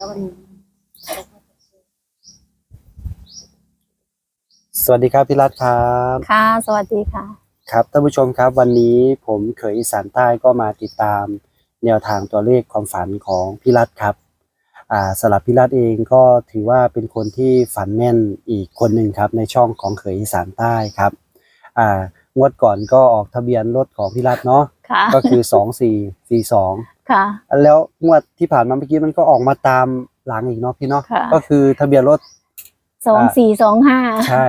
สวัสดีครับพี่รัตครับ ค่ะ สวัสดีค่ะ ครับท่านผู้ชมครับวันนี้ผมเขยอีสานใต้ก็มาติดตามแนวทางตัวเลขความฝันของพี่รัตครับ อ่าสำหรับพี่รัตเองก็ถือว่าเป็นคนที่ฝันแม่นอีกคนหนึ่งครับ ในช่องของเขยอีสานใต้ครับ อ่างวดก่อนก็ออกทะเบียนรถของพี่รัตเนาะ ค่ะ ก็คือสองสี่สี่สองค่ะ แล้วงวดที่ผ่านมาเมื่อกี้มันก็ออกมาตามหลังอีกเนาะพี่เนาะค่ะ ก็คือทะเบียนรถสองสี่สองห้าใช่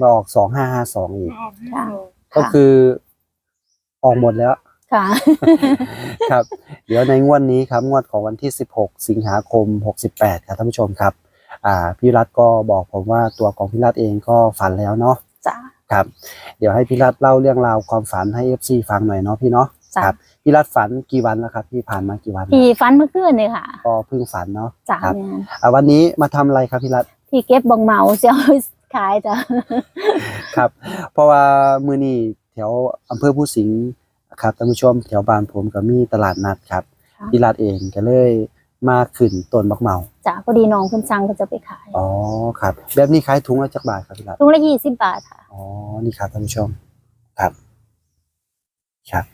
มาออกสองห้าห้าสองอีก ค่ะก็คือออกหมดแล้ว ค่ะ ครับ เดี๋ยวในงวดนี้ครับ งวดของวันที่ 16 สิงหาคม 68 ครับท่านผู้ชมครับ อ่า พี่รัฐก็บอกผมว่าตัวของพี่รัฐเองก็ฝันแล้วเนาะจ้ะครับ เดี๋ยวให้พี่รัฐเล่าเรื่องราวความฝันให้ FC ฟังหน่อยเนาะพี่เนาะ จ้ะครับพี่รัฐฝันกี่วันแล้วครับพี่ผ่านมากี่วันพี่ฟันเมื่อคืนเลยค่ะก็เพิ่งฝันเนาะจ้ะครับแม่นอ่าวันนี้มาทำอะไรครับพี่รัฐพี่เก็บบังเมาเสียวขายจ้ะ ครับ เพราะว่ามือนี้แถวอำเภอผู้สิงห์ครับท่านผู้ชมแถวบ้านผมก็มีตลาดนัดครับค่ะ พี่รัฐเองก็เลยมาขึ้นต้นบักเมาจ้ะพอดีน้องเพิ่นสั่งก็จะไปขายอ๋อครับ แบบนี้ขายถุงละจักบาทครับพี่รัฐถุงละยี่สิบบาทค่ะ อ๋อ นี่ครับท่านผู้ชม ครับ ครับ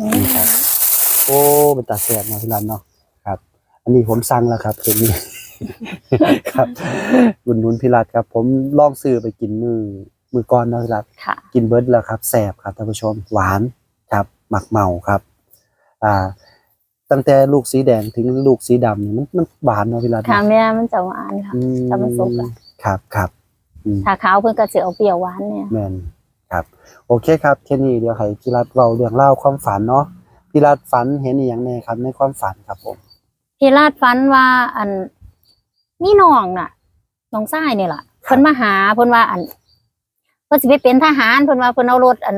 นี่ครับ โอ้เป็นตาแสบเนาะพี่รัฐเนาะครับ อันนี้ผมสั่งแล้วครับตรงนี้ ครับอุดหนุนพี่รัฐครับ ผมลองซื้อไปกินมือมือก่อนเนาะพี่รัฐค่ะ กินเบิร์ดแล้วครับแสบครับท่านผู้ชมหวานครับหมักเมาครับ อ่า ตั้งแต่ลูกสีแดงถึงลูกสีดำนี่มันมันหวานเนาะพี่รัฐค่ะเนาะแม่มันจะหวานค่ะ อืแต่มันสุกอะ ครับครับอืมถ้าขาวเพิ่นก็สิเอาเปรี้ยวหวานเนี่ย แมน ครับโอเคครับแค่นี้เดี๋ยวให้พี่รัฐเราเรื่องเล่าวความฝันเนาะพี่รัฐฝันเห็นอหย่างแน่ครับ ในความฝันครับผมพี่ลาดฟันว่าอันนี่น้องน่ะน้องชายนี่ล่ะเพิ่นมาหาเพิ่นว่าอันเพิ่นสิไปเป็นทหารเพิ่นว่าเพิ่นเอารถอัน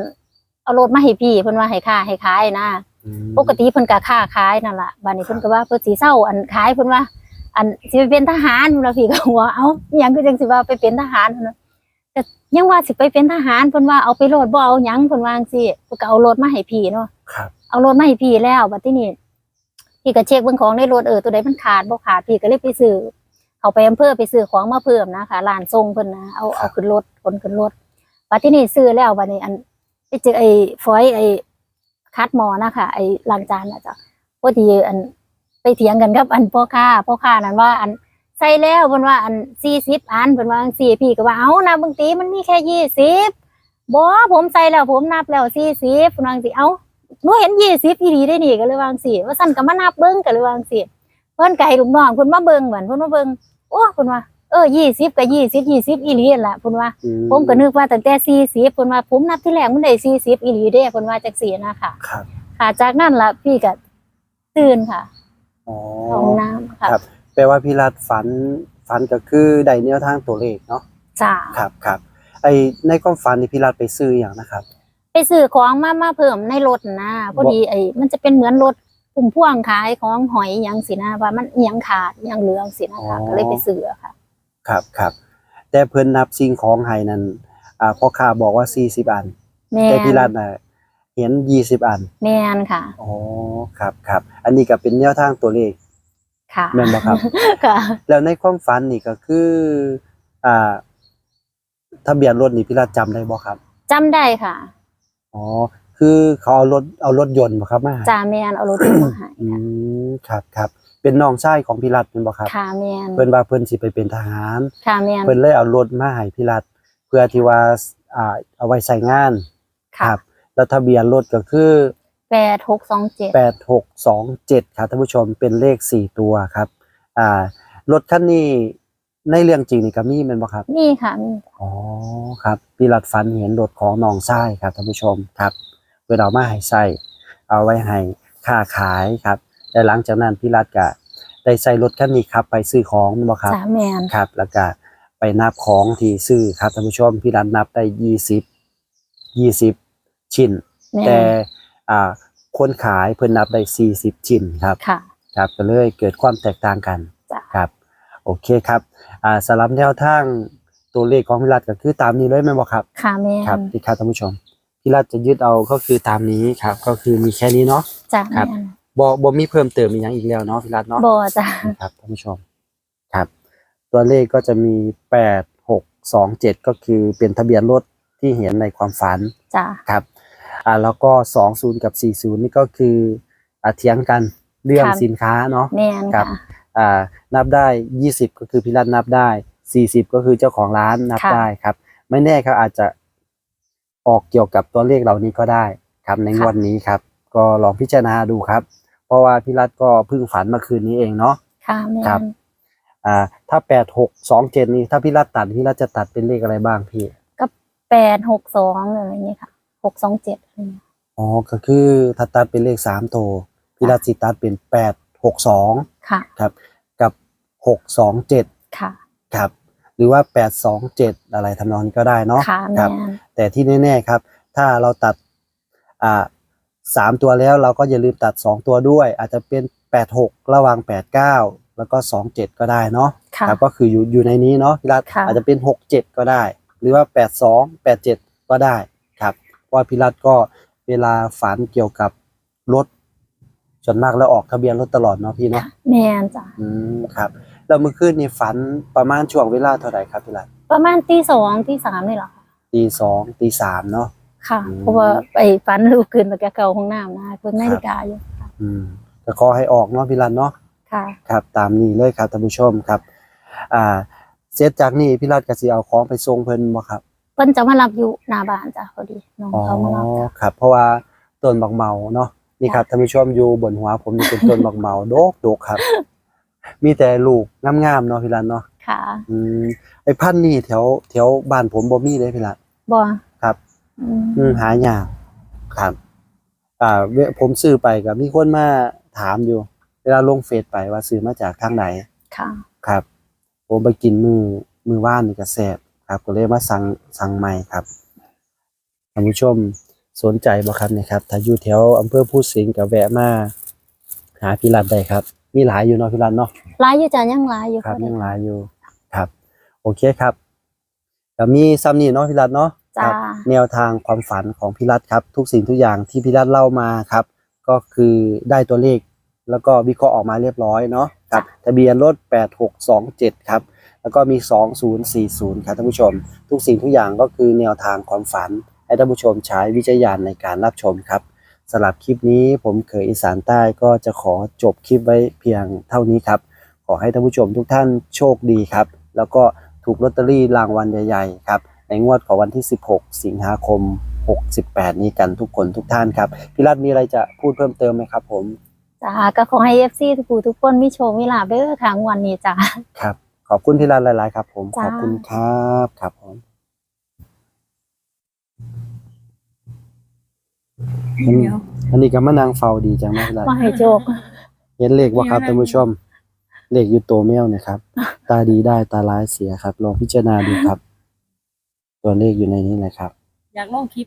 เอารถมาให้พี่เพิ่นว่าให้ค่าให้ขายนะอืมปกติเพิ่นก็ค้าขายนั่นล่ะบัดนี้เพิ่นก็ว่าเพิ่นสิเศร้าอันขายเพิ่นว่า อันสิไปเป็นทหารเพิ่นว่าพี่ก็หัวเอ้าอิหยังคือจังสิว่าไปเป็นทหารเพิ่น ว่าแต่ยังว่าสิไปเป็นทหารเพิ่นว่าเอาไปโลดบ่เอาหยังเพิ่นว่าจังซี่เพิ่นก็เอารถมาให้พี่เนาะครับ เอารถมาให้พี่แล้วบัดทีนี้พี่ก็เช็คเบิ่งของในรถเออตัวใดมันขาดบ่ขาดพี่ก็เลยไปซื้อเขาไปอำเภอไปซื้อของมาเพิ่มนะคะร้านทรงเพิ่นนะเอาเอาขึ้นรถขนขึ้นรถบัดทีนี้ซื้อแล้วบัดนี้อันไปเจอไอ้ฟอยไอ้คัดหมอนะคะไอ้ล้างจานน่ะจ้ะพอดีอันไปเถียงกันกับ อันพ่อค้าพ่อค้านั้นว่าอัน ใส่แล้วเพิ่นว่าอัน40อันเพิ่นว่าจังซี่พี่ก็ว่าเอ้านะบางทีมันมีแค่20บ่ผมใส่แล้วผมนับแล้ว40เพิ่นว่าจังซี่เอ้าหนูเห็นยี่สิบอีหลีได้นี่ก็เลยวาจั่งสิว่าสั่นก็มานับเบิ้งก็เลยวาจั่งสิเพิ่นก็ให้ลูกน้องเพิ่นมาเบิ้งเหมือนเพิ่นมาเบิ้งโอ้เพิ่นว่าเออยี่สิบก็ยี่สิบยี่สิบอีหลีนั่นล่ะเพิ่นว่าอืผมก็นึกว่าตั้งแต่สี่สิบเพิ่นว่าผมนับที่แรกมันได้สี่สิบอีหลีเด้เพิ่นว่าจังซี่นะคะครับค่ะจากนั้นล่ะพี่ก็ตื่นค่ะอ๋อเข้าห้องน้ำค่ะครับ แปลว่าพี่รัฐฝันฝันก็คือได้แนวทางตัวเลขเนาะจ้าครับครับไอในความฝันนี่พี่รัฐไปซื้ออย่างนะครับ ไปซื้อของมามาเพิ่มในรถนะพอดีไอ้มันจะเป็นเหมือนรถปุ่มพ่วงขายของหอยหยังสินะว่ามันอิหยังขาดอิหยังเหลืองสินะคะอ๋อก็เลยไปซื้อค่ะ ครับครับแต่เพิ่นนับสิ่งของให้นั้นอ่าพ่อค้าบอกว่า40อันแม่แต่พี่รันฐน่ะเห็น20อัน แม่นค่ะอ๋อครับครับ อันนี้ก็เป็นแนวทางตัวเลข ค่ะแม่นบ่ครับค่ะแล้วในความฝันนี่ก็คืออ่าทะเบียนรถนี่พี่รัฐจำได้บ่ครับจำได้ค่ะอ๋อคือเขาเอารถเอารถยนต์บ่ครับมาให้จ่าแมนเอารถตู้มาให้อืมครับครับเป็นน้องชายของพี่รัฐเป็นบ่ครับ ค่ะแมนเพิ่นว่าเพิ่นสิไปเป็นทหาร ค่ะแมนเพิ่นเลยเอารถมาให้พี่รัฐเพื่อที่ว่าอ่าเอาไว้ใช้งาน ค่ะ แล้วทะเบียนรถก็คือ แปดหกสองเจ็ด8627ครับท่านผู้ชมเป็นเลข4ตัวครับอ่ารถคันนี้ในเรื่องจริงนี่ก็มีแม่นบ่ครับ นี่ค่ะมีอ๋อครับพี่รัฐฝันเห็นรถของน้องชายครับท่านผู้ชมครับเพื่อเอามาให้ใส่เอาไว้ให้ค่าขายครับและหลังจากนั้นพี่รัฐก็ได้ใส่รถคันนี้ครับ ไปซื้อของแม่นบ่ครับจ่าแมนครับ แล้วก็ไปนับของที่ซื้อครับท่านผู้ชมพี่รันนับได้ยี่สิบยี่สิบชิ้น แมแต่น อ่าคนขายเพิ่นนับได้สี่สิบชิ้นครับค่ะ ครับก็เลยเกิดความแตกต่างกันจ้ะ ครับ โอเคครับอ่าสำหรับแนวทางตัวเลขของพี่รัฐก็คือตามนี้เลยแม่นบ่ครับ ค่ะแมครับนที่ครับท่านผู้ชมพี่รัฐจะยึดเอาก็คือตามนี้ครับ ก็คือมีแค่นี้เนาะจ่าครัแมบนบ่บ่มีเพิ่มเติมอีกอย่างอีกแล้วเนาะพี่รัฐเนาะ บอจ้าครับท่านผู้ชมครับ ตัวเลขก็จะมีแปดหกสองเจ็ดก็คือเป็นทะเบียนรถที่เห็นในความฝันจ้ะครับ อ่าแล้วก็สองศูนย์กับสี่ศูนย์นี่ก็คืออ่าเถียงกันเรื่องครับสินค้าเนาะแม่นครัค่ะ บอ่านับได้20ก็คือพิรัตนับได้40ก็คือเจ้าของร้านนับค่ะ ได้ครับ ไม่แน่ครับอาจจะออกเกี่ยวกับตัวเลขเหล่านี้ก็ได้ครับในงวดนี้ครับ ก็ลองพิจารณาดูครับ เพราะว่าพิรัตก็เพิ่งฝันเมื่อคืนนี้เองเนาะ ค่ะแม่ครับ นอ่าถ้า8 6 2 7นี้ถ้าพิรัตตัดพิรัตจะตัดเป็นเลขอะไรบ้างพี่แปดหกสองอะไรอย่างเงี้ยค่ะห กสองเจ็ดอ๋อก็คือถ้าตัดเป็นเลข3ตัวพิรัตสิตัดเป็น8 6 2ค่ะครับ กับ6 2 7ค่ะครับ หรือว่า8 2 7อะไรทำนองนี้ก็ได้เนาะค่ะคแม่รับนแต่ที่แน่ๆครับ ถ้าเราตัดอ่าสามตัวแล้วเราก็อย่าลืมตัดสองตัวด้วย อาจจะเป็นแปดหกระหว่างแปดเก้าแล้วก็สองเจ็ดก็ได้เนาะค่ะครับก็คืออยู่อยู่ในนี้เนาะพี่รัตค่ะอาจจะเป็นหกเจ็ดก็ได้ หรือว่าแปดสองแปดเจ็ดก็ได้ครับ เพราะว่าพี่รัตก็เวลาฝันเกี่ยวกับรถส่วนมากแล้วออกทะเบียนรถตลอดเนาะพี่เนาะแม่นจ้ะอืมครับแล้วเมื่อคืนนี่ฝันประมาณช่วงเวลาเท่าไหร่ครับพี่รัตประมาณตีสองตีสามนี่แหละค่ะตีสองตีสามเนาะค่ะอืมเพราะว่าไปฝันลูกขึ้นมาแกเก่าห้องน้ำนะเพิ่นนาฬิกาอยู่ค่ะอืมก็ขอให้ออกเนาะพี่รันเนาะค่ะครับ ตามนี้เลยครับท่านผู้ชมครับ อ่าเสร็จจากนี้พี่รันก็สิเอาของไปส่งเพิ่นบ่ครับ เพิ่นจะมารับอยู่หน้าบ้านจ้ะพอดีน้องอ๋อเขามารับค่ะครับ เพราะว่าต้นบักเมาเนาะนี่ครับท่านผู้ชมอยู่บนหัวผมนี่เป็นต้นบักเมาโดกโดกครับ มีแต่ลูกงามๆเนาะพี่รันเนาะค่ะอืมไอ้พันธุ์นี่แถวแถวบ้านผมบ่มีเลยพี่รัน บ่ครับ อืมอืมหายากครับ อ่าเวผมซื้อไปก็มีคนมาถามอยู่ เวลาลงเฟซไปว่าซื้อมาจากทางไหนค่ะ ครับ ผมไปกินมือมือว่านนี่ก็แซ่บ ครับ ก็เลยมาสั่งสั่งใหม่ครับท่านผู้ชมสนใจบ่ครับเนี่ยครับ ถ้าอยู่แถวอำเภอพูดสิงห์ก็แวะมาหาพี่รันได้ครับ มีหลายอยู่เนาะพี่รันเนาะหลายอยู่จ้ะยังหลายอยู่ครับพอดียังหลายอยู่ครับ โอเคครับก็มีซ้ำนี่เนาะพี่รัตเนาะคจ้ารับแนวทางความฝันของพี่รัตครับ ทุกสิ่งทุกอย่างที่พี่รัตเล่ามาครับ ก็คือได้ตัวเลข แล้วก็วิเคราะห์ออกมาเรียบร้อยเนาะครับทะเบียนรถ 8627 ครับ แล้วก็มี 2040 ครับท่านผู้ชม ทุกสิ่งทุกอย่างก็คือแนวทางความฝัน ให้ท่านผู้ชมใช้วิจารณญาณในการรับชมครับสำหรับคลิปนี้ผมเคยอีสานใต้ก็จะขอจบคลิปไว้เพียงเท่านี้ครับ ขอให้ท่านผู้ชมทุกท่านโชคดีครับ แล้วก็ถูกลอตเตอรี่รางวัลใหญ่ๆครับในงวดของวันที่ 16 สิงหาคม 68 นี้กันทุกคนทุกท่านครับพี่รัตมีอะไรจะพูดเพิ่มเติมไหมครับ ผมจ้าก็ขอให้ FC ทุกผู้ทุกคนมีโชคมีลาภเด้อค่ะงวันนี้จ้าครับ ขอบคุณพี่รัตหลาย ๆ ครับ ผมจ้าขอบคุณครับครับผมอันนี้อันนี้ก็มานางเฝ้าดีจังมากเลยมาให้โชค เห็นเลขว่าครับท่านผู้ชม เลขอยู่ตัวแมวเนะครับ ตาดีได้ตาร้ายเสียครับลองพิจารณาดูครับ ตัวเลขอยู่ในนี้เลยครับ อยากลองคลิป